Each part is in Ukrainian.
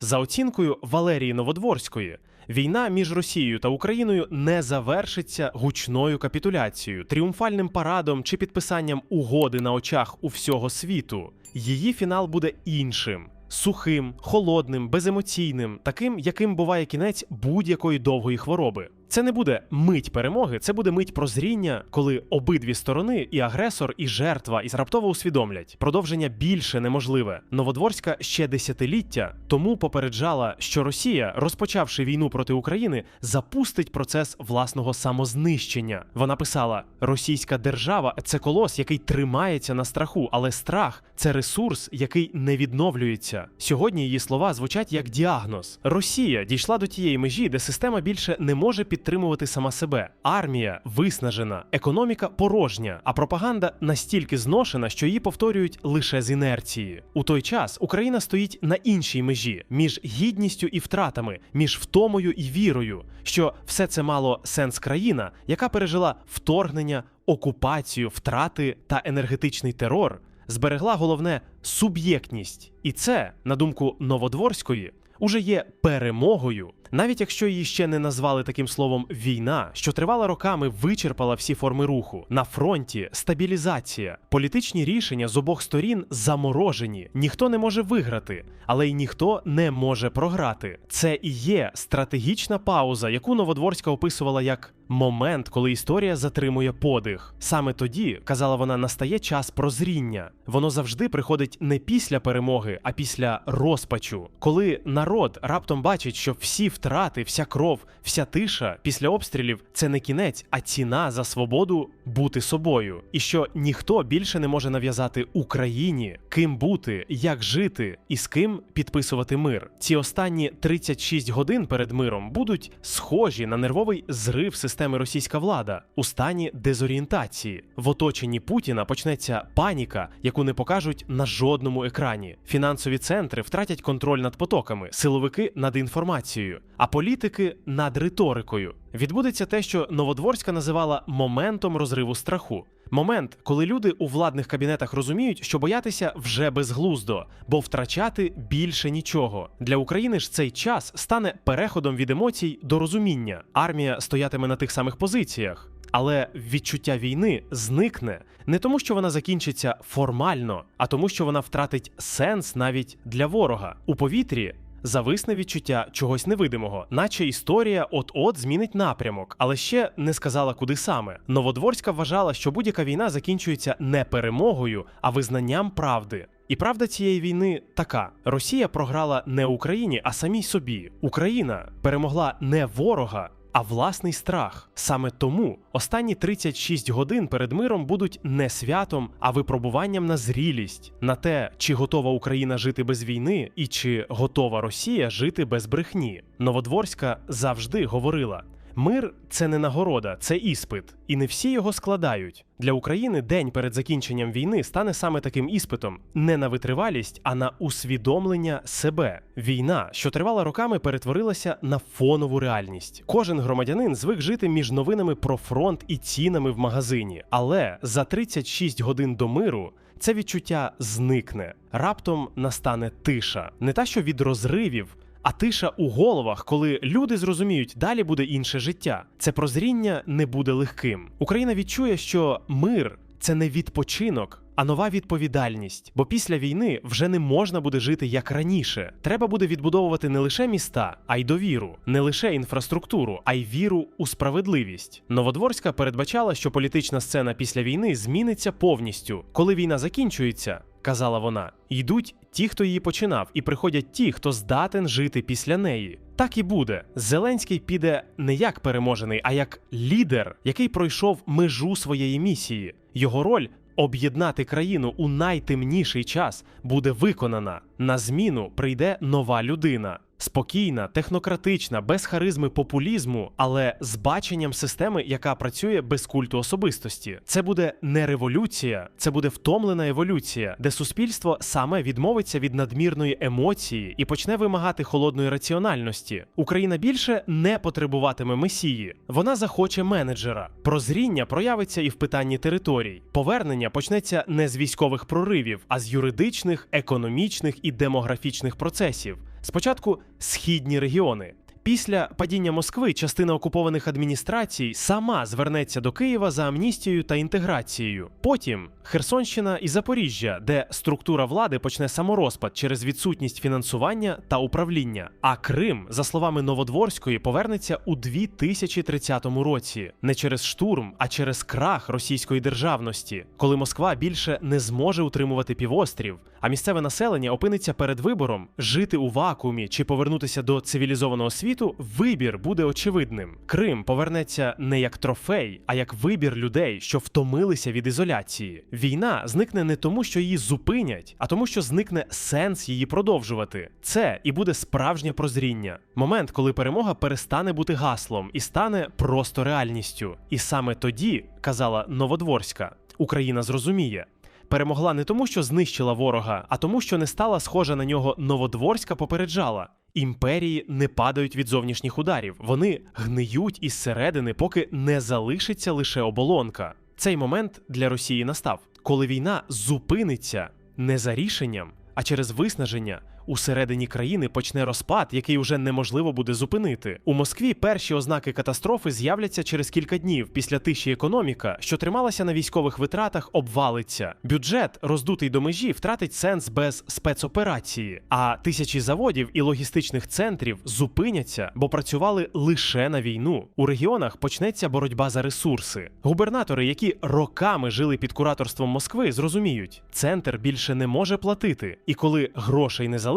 За оцінкою Валерії Новодворської, війна між Росією та Україною не завершиться гучною капітуляцією, тріумфальним парадом чи підписанням угоди на очах у всього світу. Її фінал буде іншим. Сухим, холодним, беземоційним, таким, яким буває кінець будь-якої довгої хвороби. Це не буде мить перемоги, це буде мить прозріння, коли обидві сторони, і агресор, і жертва, і раптово усвідомлять. Продовження більше неможливе. Новодворська ще десятиліття тому попереджала, що Росія, розпочавши війну проти України, запустить процес власного самознищення. Вона писала: Російська держава це колос, який тримається на страху, але страх це ресурс, який не відновлюється. Сьогодні її слова звучать як діагноз. Росія дійшла до тієї межі, де система більше не може підтримувати сама себе. Армія виснажена, економіка порожня, а пропаганда настільки зношена, що її повторюють лише з інерції. У той час Україна стоїть на іншій межі між гідністю і втратами, між втомою і вірою, що все це мало сенс країна, яка пережила вторгнення, окупацію, втрати та енергетичний терор. Зберегла головне суб'єктність, і це, на думку Новодворської, уже є перемогою, навіть якщо її ще не назвали таким словом війна, що тривала роками, вичерпала всі форми руху. На фронті стабілізація, політичні рішення з обох сторін заморожені. Ніхто не може виграти, але й ніхто не може програти. Це і є стратегічна пауза, яку Новодворська описувала як момент, коли історія затримує подих. Саме тоді, казала вона, настає час прозріння. Воно завжди приходить не після перемоги, а після розпачу, коли народ раптом бачить, що всі втрати, вся кров, вся тиша після обстрілів це не кінець, а ціна за свободу бути собою, і що ніхто більше не може нав'язати Україні, ким бути, як жити і з ким підписувати мир. Ці останні 36 годин перед миром будуть схожі на нервовий зрив системи російська влада у стані дезорієнтації. В оточенні Путіна почнеться паніка, яку не покажуть на жодному екрані. Фінансові центри втратять контроль над потоками, силовики над інформацією, а політики над риторикою. Відбудеться те, що Новодворська називала моментом розриву страху. Момент, коли люди у владних кабінетах розуміють, що боятися вже безглуздо, бо втрачати більше нічого. Для України ж цей час стане переходом від емоцій до розуміння. Армія стоятиме на тих самих позиціях. Але відчуття війни зникне не тому, що вона закінчиться формально, а тому, що вона втратить сенс навіть для ворога. У повітрі зависне відчуття чогось невидимого, наче історія от-от змінить напрямок, але ще не сказала, куди саме. Новодворська вважала, що будь-яка війна закінчується не перемогою, а визнанням правди. І правда цієї війни така: Росія програла не Україні, а самій собі. Україна перемогла не ворога. А власний страх саме тому останні 36 годин перед миром будуть не святом, а випробуванням на зрілість, на те, чи готова Україна жити без війни, і чи готова Росія жити без брехні. Новодворська завжди говорила: Мир це не нагорода, це іспит, і не всі його складають. Для України день перед закінченням війни стане саме таким іспитом: не на витривалість, а на усвідомлення себе. Війна, що тривала роками, перетворилася на фонову реальність. Кожен громадянин звик жити між новинами про фронт і цінами в магазині. Але за 36 годин до миру. Це відчуття зникне. Раптом настане тиша, не та що від розривів, а тиша у головах, коли люди зрозуміють, далі буде інше життя. Це прозріння не буде легким. Україна відчує, що мир це не відпочинок. А нова відповідальність, бо після війни вже не можна буде жити як раніше. Треба буде відбудовувати не лише міста, а й довіру, не лише інфраструктуру, а й віру у справедливість. Новодворська передбачала, що політична сцена після війни зміниться повністю. Коли війна закінчується, казала вона, йдуть ті, хто її починав, і приходять ті, хто здатен жити після неї. Так і буде. Зеленський піде не як переможений, а як лідер, який пройшов межу своєї місії. Його роль об'єднати країну у найтемніший час буде виконана. На зміну прийде нова людина. Спокійна, технократична, без харизми популізму, але з баченням системи, яка працює без культу особистості. Це буде не революція, це буде втомлена еволюція, де суспільство саме відмовиться від надмірної емоції і почне вимагати холодної раціональності. Україна більше не потребуватиме месії. Вона захоче менеджера. Прозріння проявиться і в питанні територій. Повернення почнеться не з військових проривів, а з юридичних, економічних і демографічних процесів. Спочатку східні регіони. Після падіння Москви частина окупованих адміністрацій сама звернеться до Києва за амністією та інтеграцією. Потім Херсонщина і Запоріжжя, де структура влади почне саморозпад через відсутність фінансування та управління. А Крим, за словами Новодворської, повернеться у 2030 році не через штурм, а через крах російської державності, коли Москва більше не зможе утримувати півострів, а місцеве населення опиниться перед вибором жити у вакуумі чи повернутися до цивілізованого світу. Вибір буде очевидним. Крим повернеться не як трофей, а як вибір людей, що втомилися від ізоляції. Війна зникне не тому, що її зупинять, а тому, що зникне сенс її продовжувати. Це і буде справжнє прозріння. Момент, коли перемога перестане бути гаслом і стане просто реальністю. І саме тоді, казала Новодворська, Україна зрозуміє. Перемогла не тому, що знищила ворога, а тому, що не стала схожа на нього Новодворська попереджала. Імперії не падають від зовнішніх ударів, вони гниють із середини, поки не залишиться лише оболонка. Цей момент для Росії настав, коли війна зупиниться не за рішенням, а через виснаження. Усередині країни почне розпад, який уже неможливо буде зупинити. У Москві перші ознаки катастрофи з'являться через кілька днів після тиші економіка, що трималася на військових витратах, обвалиться. Бюджет, роздутий до межі, втратить сенс без спецоперації, а тисячі заводів і логістичних центрів зупиняться, бо працювали лише на війну. У регіонах почнеться боротьба за ресурси. Губернатори, які роками жили під кураторством Москви, зрозуміють, центр більше не може платити, і коли грошей не залишиться,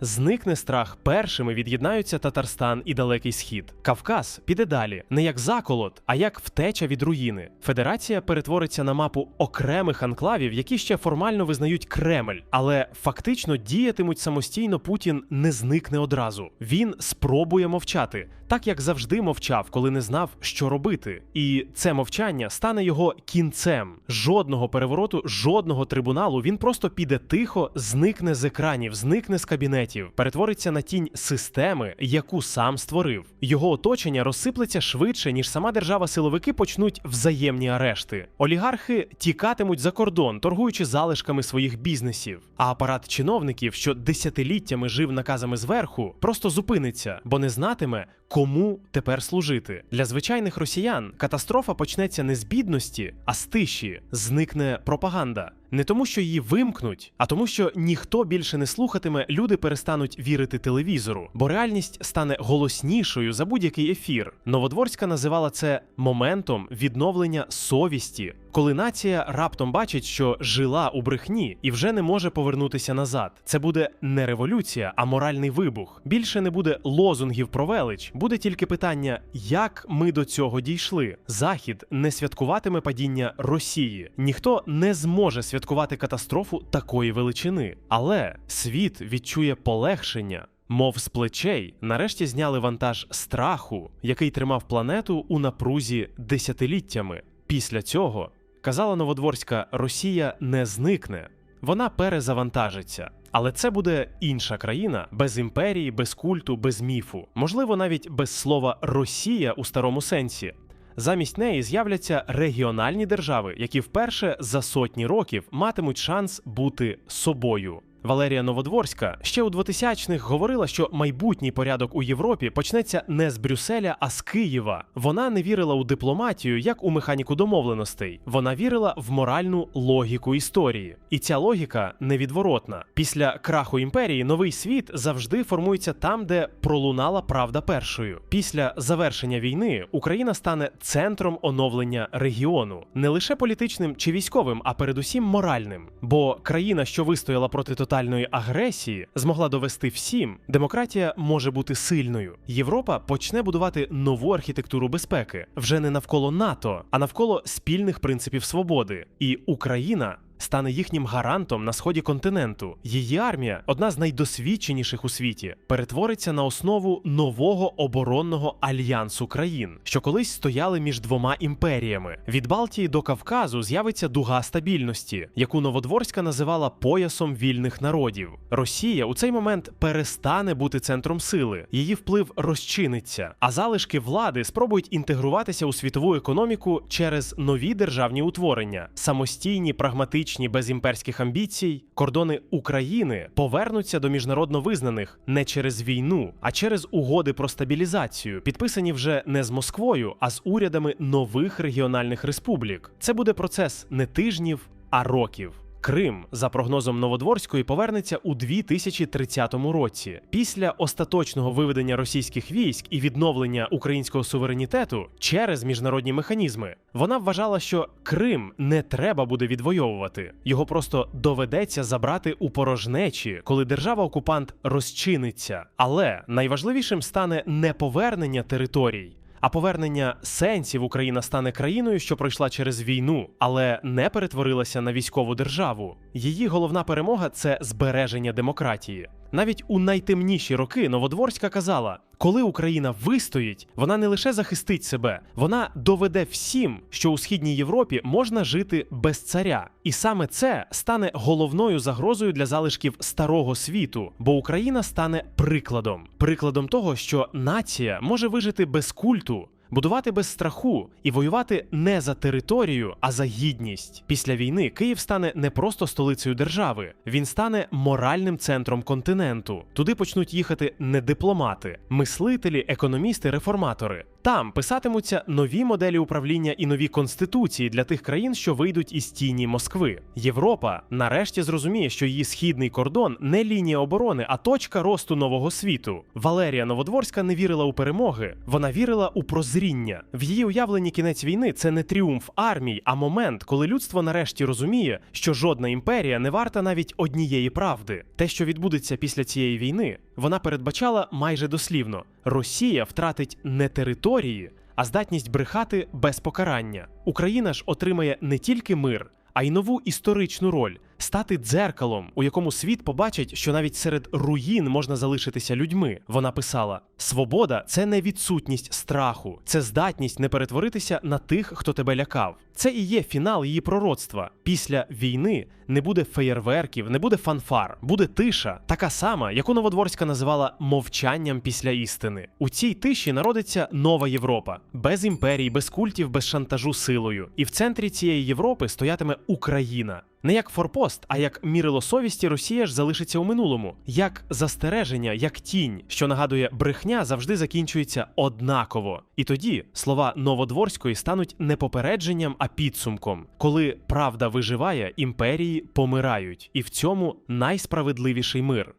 зникне страх. Першими від'єднаються Татарстан і Далекий Схід. Кавказ піде далі, не як заколот, а як втеча від руїни. Федерація перетвориться на мапу окремих анклавів, які ще формально визнають Кремль, але фактично діятимуть самостійно. Путін не зникне одразу. Він спробує мовчати, так як завжди мовчав, коли не знав, що робити. І це мовчання стане його кінцем. Жодного перевороту, жодного трибуналу. Він просто піде тихо, зникне з екранів, зникне з кабінетів, перетвориться на тінь системи, яку сам створив. Його оточення розсиплеться швидше, ніж сама держава-силовики почнуть взаємні арешти. Олігархи тікатимуть за кордон, торгуючи залишками своїх бізнесів. А апарат чиновників, що десятиліттями жив наказами зверху, просто зупиниться, бо не знатиме, кому тепер служити. Для звичайних росіян катастрофа почнеться не з бідності, а з тиші. Зникне пропаганда. Не тому, що її вимкнуть, а тому, що ніхто більше не слухатиме, люди перестануть вірити телевізору, бо реальність стане голоснішою за будь-який ефір. Новодворська називала це моментом відновлення совісті, коли нація раптом бачить, що жила у брехні і вже не може повернутися назад. Це буде не революція, а моральний вибух. Більше не буде лозунгів про велич, буде тільки питання, як ми до цього дійшли. Захід не святкуватиме падіння Росії. Ніхто не зможе святкувати катастрофу такої величини, але світ відчує полегшення. Мов з плечей, нарешті зняли вантаж страху, який тримав планету у напрузі десятиліттями. Після цього казала Новодворська, Росія не зникне, вона перезавантажиться. Але це буде інша країна без імперії, без культу, без міфу, можливо, навіть без слова Росія у старому сенсі. Замість неї з'являться регіональні держави, які вперше за сотні років матимуть шанс бути собою. Валерія Новодворська ще у 2000-х говорила, що майбутній порядок у Європі почнеться не з Брюсселя, а з Києва. Вона не вірила у дипломатію як у механіку домовленостей. Вона вірила в моральну логіку історії. І ця логіка невідворотна. Після краху імперії новий світ завжди формується там, де пролунала правда першою. Після завершення війни Україна стане центром оновлення регіону, не лише політичним чи військовим, а передусім моральним. Бо країна, що вистояла проти тотальної агресії, змогла довести всім, демократія може бути сильною. Європа почне будувати нову архітектуру безпеки вже не навколо НАТО, а навколо спільних принципів свободи. І Україна. Стане їхнім гарантом на сході континенту. Її армія, одна з найдосвідченіших у світі, перетвориться на основу нового оборонного альянсу країн, що колись стояли між двома імперіями. Від Балтії до Кавказу з'явиться дуга стабільності, яку Новодворська називала поясом вільних народів. Росія у цей момент перестане бути центром сили, її вплив розчиниться, а залишки влади спробують інтегруватися у світову економіку через нові державні утворення, самостійні прагматичні демократичні без імперських амбіцій, кордони України повернуться до міжнародно визнаних не через війну, а через угоди про стабілізацію, підписані вже не з Москвою, а з урядами нових регіональних республік. Це буде процес не тижнів, а років. Крим, за прогнозом Новодворської, повернеться у 2030 році. Після остаточного виведення російських військ і відновлення українського суверенітету через міжнародні механізми. Вона вважала, що Крим не треба буде відвоювати. Його просто доведеться забрати у порожнечі, коли держава-окупант розчиниться. Але найважливішим стане не повернення територій. А повернення сенсів Україна стане країною, що пройшла через війну, але не перетворилася на військову державу. Її головна перемога це збереження демократії. Навіть у найтемніші роки Новодворська казала: коли Україна вистоїть, вона не лише захистить себе, вона доведе всім, що у східній Європі можна жити без царя. І саме це стане головною загрозою для залишків старого світу, бо Україна стане прикладом, прикладом того, що нація може вижити без культу. Будувати без страху і воювати не за територію, а за гідність. Після війни Київ стане не просто столицею держави, він стане моральним центром континенту. Туди почнуть їхати не дипломати, мислителі, економісти, реформатори. Там писатимуться нові моделі управління і нові конституції для тих країн, що вийдуть із тіні Москви. Європа нарешті зрозуміє, що її східний кордон не лінія оборони, а точка росту нового світу. Валерія Новодворська не вірила у перемоги, вона вірила у прозріння. В її уявленні кінець війни це не тріумф армій, а момент, коли людство нарешті розуміє, що жодна імперія не варта навіть однієї правди. Те, що відбудеться після цієї війни, вона передбачала майже дослівно: Росія втратить не території, а здатність брехати без покарання. Україна ж отримає не тільки мир, а й нову історичну роль стати дзеркалом, у якому світ побачить, що навіть серед руїн можна залишитися людьми. Вона писала: Свобода це не відсутність страху, це здатність не перетворитися на тих, хто тебе лякав. Це і є фінал її пророцтва. Після війни не буде феєрверків, не буде фанфар, буде тиша, така сама, яку Новодворська називала мовчанням після істини. У цій тиші народиться нова Європа, без імперій, без культів, без шантажу силою. І в центрі цієї Європи стоятиме Україна. Не як форпост, а як мірило совісті, Росія ж залишиться у минулому, як застереження, як тінь, що нагадує, брехня завжди закінчується однаково. І тоді слова Новодворської стануть не попередженням, а підсумком. Коли правда виживає, імперії помирають, і в цьому найсправедливіший мир.